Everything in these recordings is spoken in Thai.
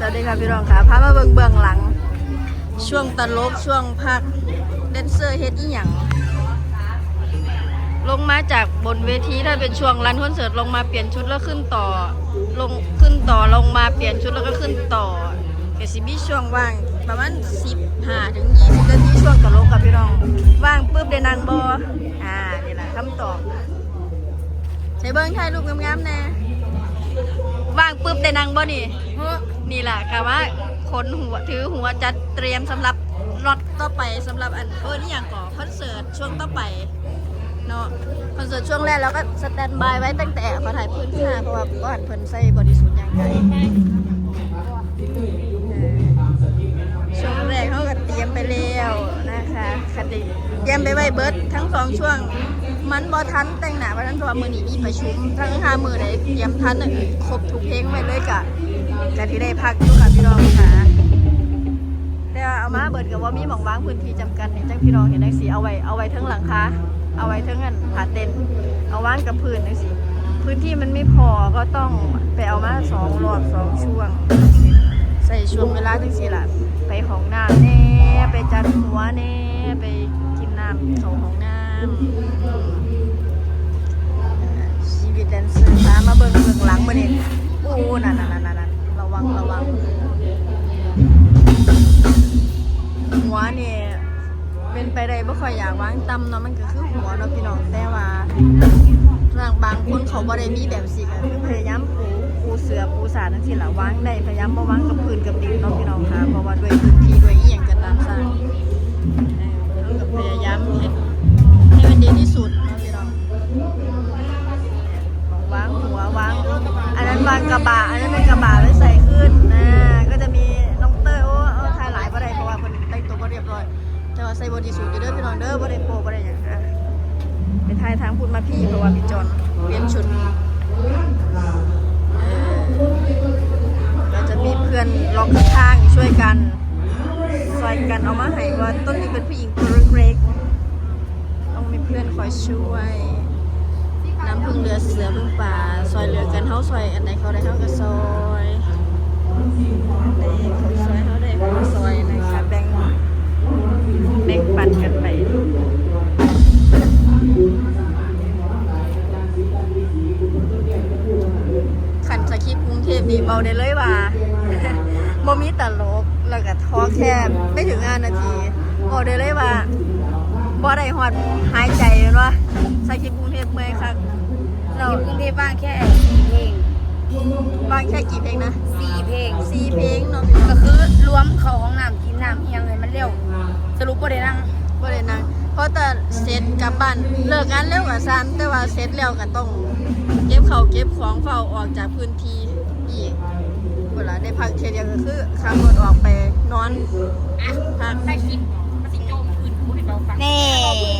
สวัสดีค่ะพี่รองค่ะพามาเบิ่งเบื้องหลัง ช่วงตลกช่วงพักแดนเซอร์เฮ็ดอีหยังลงมาจากบนเวทีถ้าเป็นช่วงรันคอนเสิร์ตลงมาเปลี่ยนชุดแล้วขึ้นต่อ ลงขึ้นต่อลงมาเปลี่ยนชุดแล้วก็ขึ้นต่อก็สิมีช่วงว่างประมาณ15ถึง20นาทีช่วงตลกกับพี่น้อง ว่างปุ๊บได้นั่งบ่อ่านี่แหละคำตอบใช้เบิ่งถ่ายรูปงามๆแน่ว่างปุ๊บได้นั่งบ่นี่ นี่แหละกะว่าคนหัวถือหัวจะเตรียมสำหรับรถต่อไปสำหรับอันเออนี่อย่างก่อคอนเสิร์ตช่วงต่อไปเนาะคอนเสิร์ตช่วงแรกเราก็สแตนบายไว้ตั้งแต่มาถ่ายพื้นที่เพราะว่าก็หันเพิ่นใส่บริสุทธิ์อย่างไรช่วงแรกเขาก็เตรียมไปแล้วนะคะคติเตรียมไปไว้เบิร์ดทั้งสองช่วง มันบอทันแต่งหน้าวันนั้นเพราะว่ามือหนีมีประชุมทั้งห้ามือเลยเตรียมทันอะครบทุกเพลงไว้เลยกะกะที่ได้พักอยู่ค่ะพี่น้องค่ะแต่เอามาเบิดกับว่ามีหมองว่างพื้นที่จำกัดในจังพี่น้องเห็นจังสีเอาไว้เอาไว้ทั้งหลังคาเอาไว้ทั้งอันผาเต็นเอาว่างกับพื้นจังสีพื้นที่มันไม่พอก็ต้องไปเอามาสองรอบสองช่วง ใส่ช่วงเวลาจังสีล่ะไปของน้ำแน่ไปจัดหัวแน่ไปกินน้ำเขาของน้ำ ชีวิตแดนเซอร์ตามมาเบิ่งเบิ่งหลังมาเนี่ยโอ้นั่นนั่นนั่นนั่นระวังระวังหัวเนี่ยเป็นไปได้บ่ค่อยอยากวางต่ำเนาะมันก็คือหัวเนาะพี่น้องแต่ว่าร่างบางคนเขาบ่ได้มีแบบสิก็คือพยายามปูปูเสือปูสาทั้งสิ้นละวางได้พยายามบ่วางกับพื้นกับดินเนาะพี่น้องค่ะเพราะว่าด้วยพื้นที่ แต่ว่าใส่บอดี้สูทอยู่เด้อพี่น้องเด้อบ่ได้โปะบ่ได้หยังค่ะไปถ่ายทางพูดมาพี่เพราะว่าพี่จอนเปลี่ยนชุดเออก็จะมีเพื่อนล็อกข้างๆช่วยกันซอยกันเอามาให้ว่าต้นนี้เป็นผู้หญิงตัวเล็กต้องมีเพื่อนคอยช่วยน้ำพึ่งเรือเสือพึ่งป่าซอยเรือกันเฮาซอยอันไหนเขาได้เฮาก็ซอยได้เขาซอยเฮาได้เขาก็ซอยนะคะ เทพนี่เบาได้เลยว่าบ่มีตลกแล้วก็ท้อแค่ไม่ถึง5นาทีเบาได้เลยว่าบ่ได้ฮอดหายใจแม่นว่าสคริปต์กรุงเทพเมื่อยคักเราอยู่กรุงเทพบ้างแค่สี่เพลงบางแค่กี่เพลงนะสี่เพลงสี่เพลงเนาะก็คือรวมเข้าห้องน้ำกินน้ำเอียงเลยมันเร็วสรุปว่าได้นั่งบ่ได้นั่งเพราะแต่เสร็จกลับบ้านเลิกงานเร็วกว่าซันแต่ว่าเสร็จแล้วก็ต้อง เก็บเขาวเก็บของเฝ้าออกจากพื้นที่ อีกเวลาได้พักเทียเดียวก็คือขับรถออกไปนอนพักถ้าคิดมันสิโจมอื่นพูดให้เราฟังแน่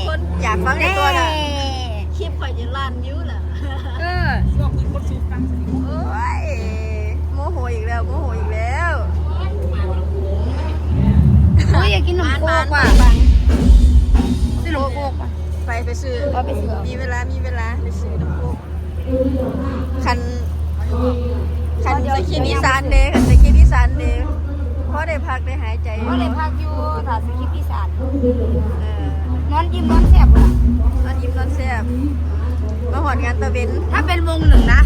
คนอยากฟังในตัวน่ะคลิปข่อยจะล้านวิวล่ะเออบอกอื่นคนสูฟังโอ้ยโมโหอีกแล้วโมโหอีกแล้วอุ้ยอยากกินขนมโคกว่ะบ้านซื้อขนมโคกว่ะไปไปซื้อเอาไปซื้อมีเวลามีเวลาไปซื้อน้ำพุคันคัน สกีนิสานเดย์คันสกีนิสานเดย์พอได้พักได้หายใจก็เลยพักอยู่ถาสคริปต์อีสานเออนอนยิ้มนอนแซ่บว่ะนอนยิ้มนอนแซ่บมาหอดงานตะเวนถ้าเป็นวงหนึ่งนะ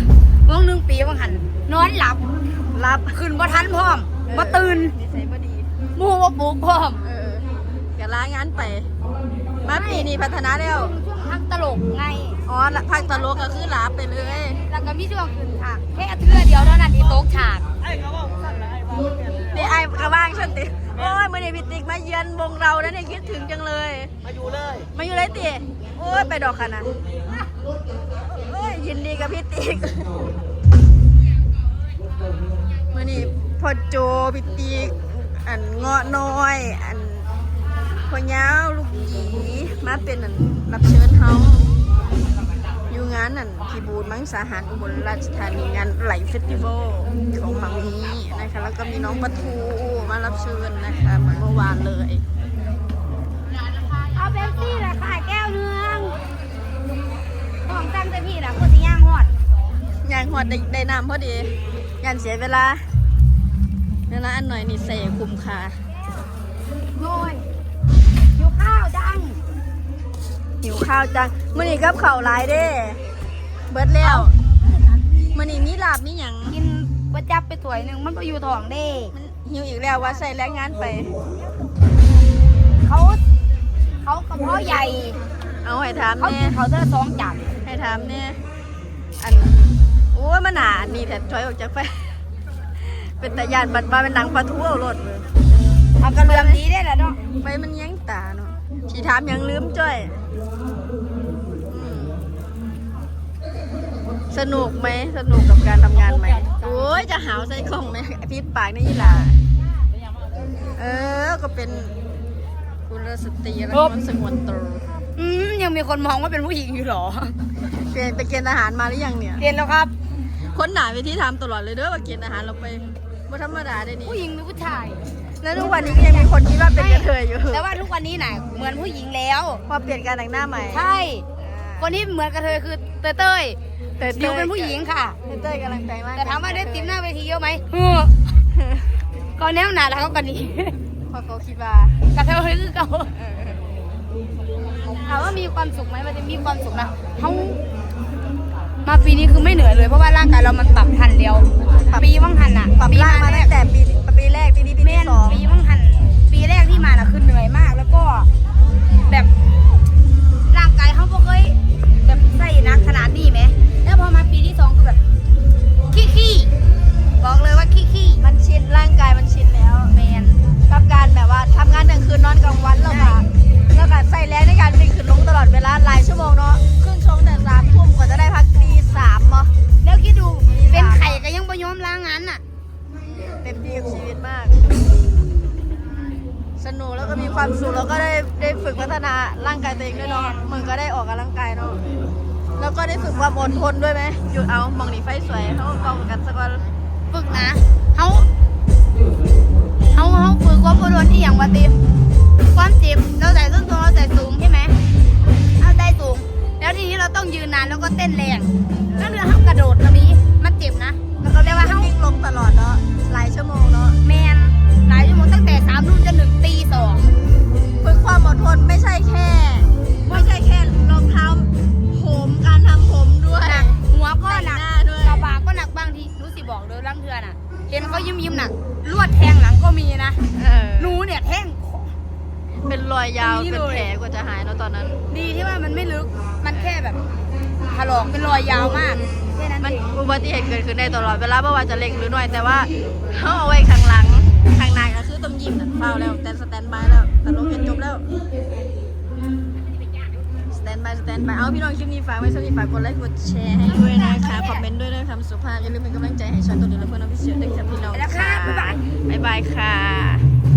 วงหนึ่งปีบางหัน นอนหลับรับขึ้นบ่ทันพร้อมบ่ตื่นนิสัยบ่ดีหมู่บ่ปลุกพร้อมเออก็ลางานไปมาปีนี้พัฒนาแล้วช่วงพักตลกไงอ๋อละ พักตลกก็คือลาไปเลย แล้วก็มีช่วงขึ้นฉากแค่เทื่อเดียวเท่านั้นที่โต๊ะฉากนี่ไอ้กระว่างฉันติโอ้ยมื่อนี้พี่ติ๊กมาเยือนวงเราแล้วเนี่ยคิดถึงจังเลย มาอยู่เลย มาอยู่เลยติโอ้ยไปดอกขนาดโอ้ยยินดีกับพี่ติ๊กมื่อนี้พอโจพี่ติ๊กอันเงาะน้อย อันพอยาวลูกหยีมาเป็นอันรับเชิญเฮาองานนั่นที่บูธมังสาหารอุบลราชธานีงานไหลเฟสติวัลของมามีนะคะ แล้วก็มีน้องปะทูมารับเชิญนะคะเหมือนเมื่อวานเลยเอาเบปซี่ละค่ะแก้วเนืองของตั้งแต่พี่ละคนที่ย่างหอดยางหอดได้ได้น้ำพอดียันเสียเวลาเวลาอันหน่อยนี่ใส่คุ้มค่าโอ้ยอยู่ข้าวจังหิวข้าวจังมื้อนี้กับข้าวหลายเด้ เบิดแล้วมื้อนี้มีลาบมีหยังกินประจับไปถ้วยหนึ่งมันก็อยู่ท้องเด้มันหิวอีกแล้วว่าใส่แรงงานไป เขาเขากระเพาะใหญ่ เอาให้ถามเขาแน่กินเขาเท่าสองจานให้ถามแน่อันโอ้ยมันหนาอันนี่แต่ถอยออกจากไป เป็นตะยานบัดมาเป็นหนังปลาทูเอารถเลยเอากระเลืองดีได้แหละเนาะไปมันแยังตาเนาะทีถามหยังลืมจ้อย สนุกไหมสนุกกับการทำงานไหมโอ้ยจะหาวใส่กล่องไหมพิษปากนี่ยีหลาเออก็เป็นกุลสตรีและคนสงวนตัวอืมยังมีคนมองว่าเป็นผู้หญิงอยู่เหรอเกณฑ์ไปเกณฑ์ทหารมาหรือยังเนี่ยเรียนแล้วครับ คนหนาไปที่ถามตลอดเลยเด้อว่าเกณฑ์ทหารเราไปบ่ธรรมดาได้นี่ผู้หญิงหรือผู้ชาย แล้วทุกวันนี้ก็ยังมีคนคิดว่าเป็นกระเทยอยู่แต่ว่าทุกวันนี้น่ะเหมือนผู้หญิงแล้ว พอเปลี่ยนการแต่งหน้าใหม่ ใช่ คนที่เหมือนกระเทยคือเต้ยเต้ยแต่ดิวเป็นผู้หญิงค่ะ เต้ยกำลังแต่งร่างแต่ถามว่าได้ติมหน้าเวทีเยอะไหมเออก็แนวหนาแล้วก็กันนี้พอเขาคิดว่ากระเทยคือเก่าถามว่ามีความสุขไหมมันจะมีความสุขนะเขามาปีนี้คือไม่เหนื่อยเลยเพราะว่าร่างกายเรามันปรับทันเร็ว เต็มที่กับชีวิตมาก สนุกแล้วก็มีความสุขแล้วก็ได้ได้ฝึกพัฒนาร่างกายตัวเองด้วยเนาะมึงก็ได้ออกกำลังกายเนาะแล้วก็ได้ฝึกความอดทนด้วยไหมหยุดเอามองหนีไฟสวยเขากองกันสักวันฝึกนะเขา มีนะ เออหนูเนี่ยแทงเป็นรอยยาว นี่เป็นเลยแผลกว่าจะหายเนาะตอนนั้น ดีที่ว่ามันไม่ลึก มันแค่แบบถลอกเป็นรอยยาวมากแค่นั้นมันเองอุบัติเหตุเกิดขึ้นได้ตลอดเวลาไม่ว่าจะเล็กหรือน้อยแต่ว่าเขาเอาไว้ข้างหลังข้างหน้าก็คือต้องยิ้มนั่นเฝ้าแล้วแต่สแตนบายแล้วแต่ลงเห็นจบแล้วส แตนบายสแตนบายเอาพี่น้องคลิปนี้ฝากไว้สำหรับฝากกดไลค์กดแชร์ให้ด้วยนะคะคอมเมนต์ด้วยด้วยคำสุภาพอย่าลืมเป็นกำลังใจให้ฉันตัวเดียวและเพื่อนน้องพี่เสือด้วยค่ะพี่น้องแล้วค่ะบ๊ายบายบ๊ายบายค่ะ